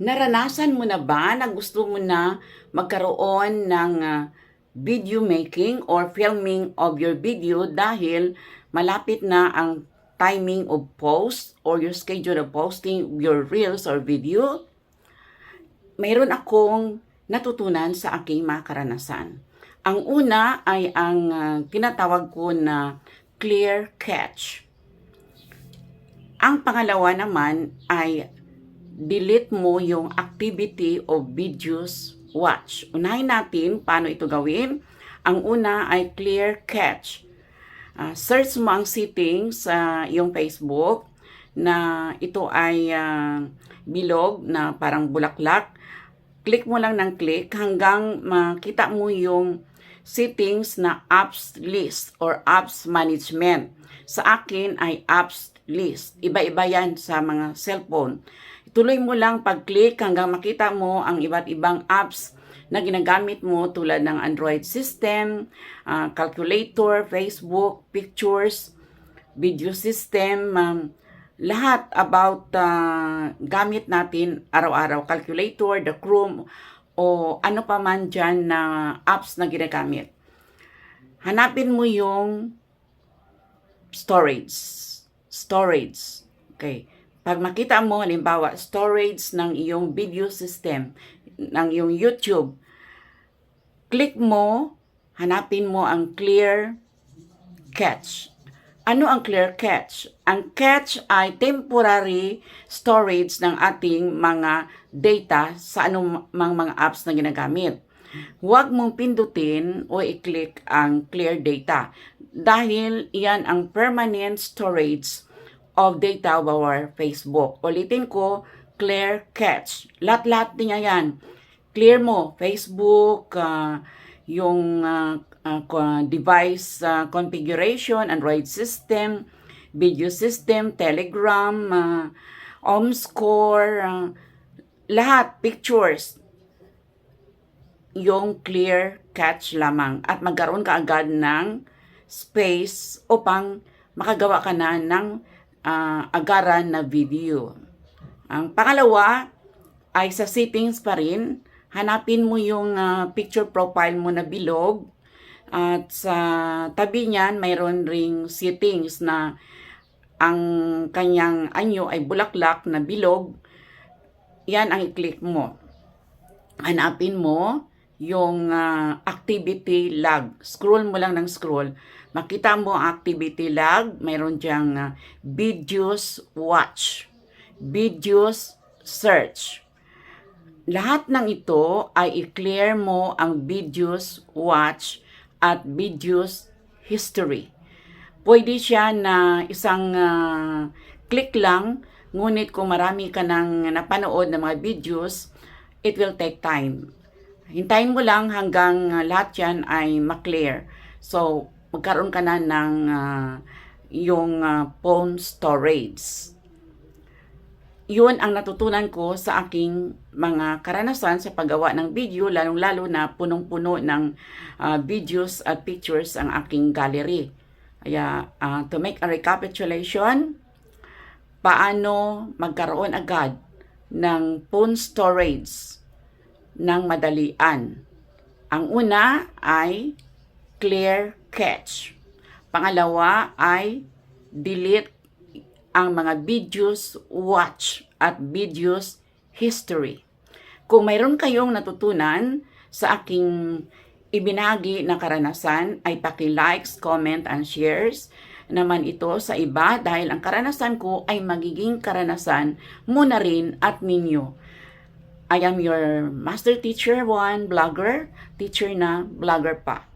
Naranasan mo na ba na gusto mo na magkaroon ng ah, video making or filming of your video dahil malapit na ang timing of post or your schedule of posting your reels or video? Mayroon akong natutunan sa aking mga karanasan. Ang una ay ang ah, tinatawag ko na clear catch. Ang pangalawa naman ay delete mo yung activity of videos watch. Unahin natin paano ito gawin. Ang una ay clear catch. Ah, search mo ang settings sa iyong Facebook na ito ay ah, bilog na parang bulaklak. Click mo lang ng click hanggang makita mo yung settings na apps list or apps management. Sa akin ay apps list. Iba-iba yan sa mga cellphone. Tuloy mo lang pag-click hanggang makita mo ang iba't ibang apps na ginagamit mo tulad ng Android system, ah, calculator, Facebook, pictures, video system, um, lahat about ah, gamit natin araw-araw, calculator, the Chrome, o ano pa man dyan na apps na ginagamit. Hanapin mo yung storage. Storage. Okay. Pag makita mo, halimbawa, storage ng iyong video system, ng iyong YouTube, click mo, hanapin mo ang clear catch. Ano ang clear catch? Ang catch ay temporary storage ng ating mga data sa anumang mga apps na ginagamit. Huwag mong pindutin o i-click ang clear data dahil iyan ang permanent storage of data our Facebook. Ulitin ko, clear catch. Lahat-lahat niya yan. Clear mo, Facebook, ah, yung ah, ko- device ah, configuration, Android system, video system, Telegram, uh, OmScore, ah, lahat, pictures, yung clear catch lamang. At magkaroon ka agad ng space upang makagawa ka na ng ah, agaran na video. Ang pangalawa ay sa settings pa rin, hanapin mo yung ah, picture profile mo na bilog at sa tabi niyan mayroon ring settings na ang kanyang anyo ay bulaklak na bilog. Yan ang i-click mo. Hanapin mo yung ah, activity log. Scroll mo lang ng scroll. Makita mo ang activity log. Mayroon diyang ah, videos watch. Videos search. Lahat ng ito ay i-clear mo ang videos watch at videos history. Pwede siya na isang ah, click lang, ngunit kung marami ka nang napanood ng mga videos, it will take time. Hintayin mo lang hanggang ah, lahat yan ay maklear. So, magkaroon ka na ng ah, yung ah, phone storage yun ang natutunan ko sa aking mga karanasan sa paggawa ng video, lalong-lalo na punong-puno ng ah, videos at pictures ang aking gallery. Kaya, ah, to make a recapitulation, paano magkaroon agad ng phone storage ng madalian. Ang una ay clear catch. Pangalawa ay delete ang mga videos watch at videos history. Kung mayroon kayong natutunan sa aking ibinagi na karanasan ay paki-likes, comment, and shares naman ito sa iba dahil ang karanasan ko ay magiging karanasan mo na rin at ninyo. I am your master teacher one, blogger, teacher na, blogger pa.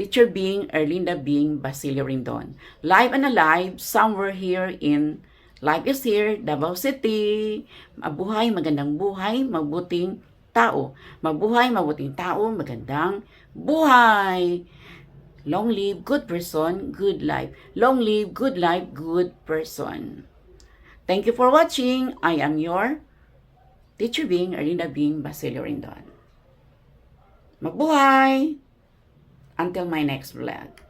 Teacher being Erlinda being Basilio Rindon. Live and alive somewhere here in Life is here, Davao City. Mabuhay, magandang buhay, mabuting tao. Mabuhay, mabuting tao, magandang buhay. Long live good person, good life. Long live good life, good person. Thank you for watching. I am your teacher being Erlinda being Basilio Rindon. Mabuhay! Until my next vlog.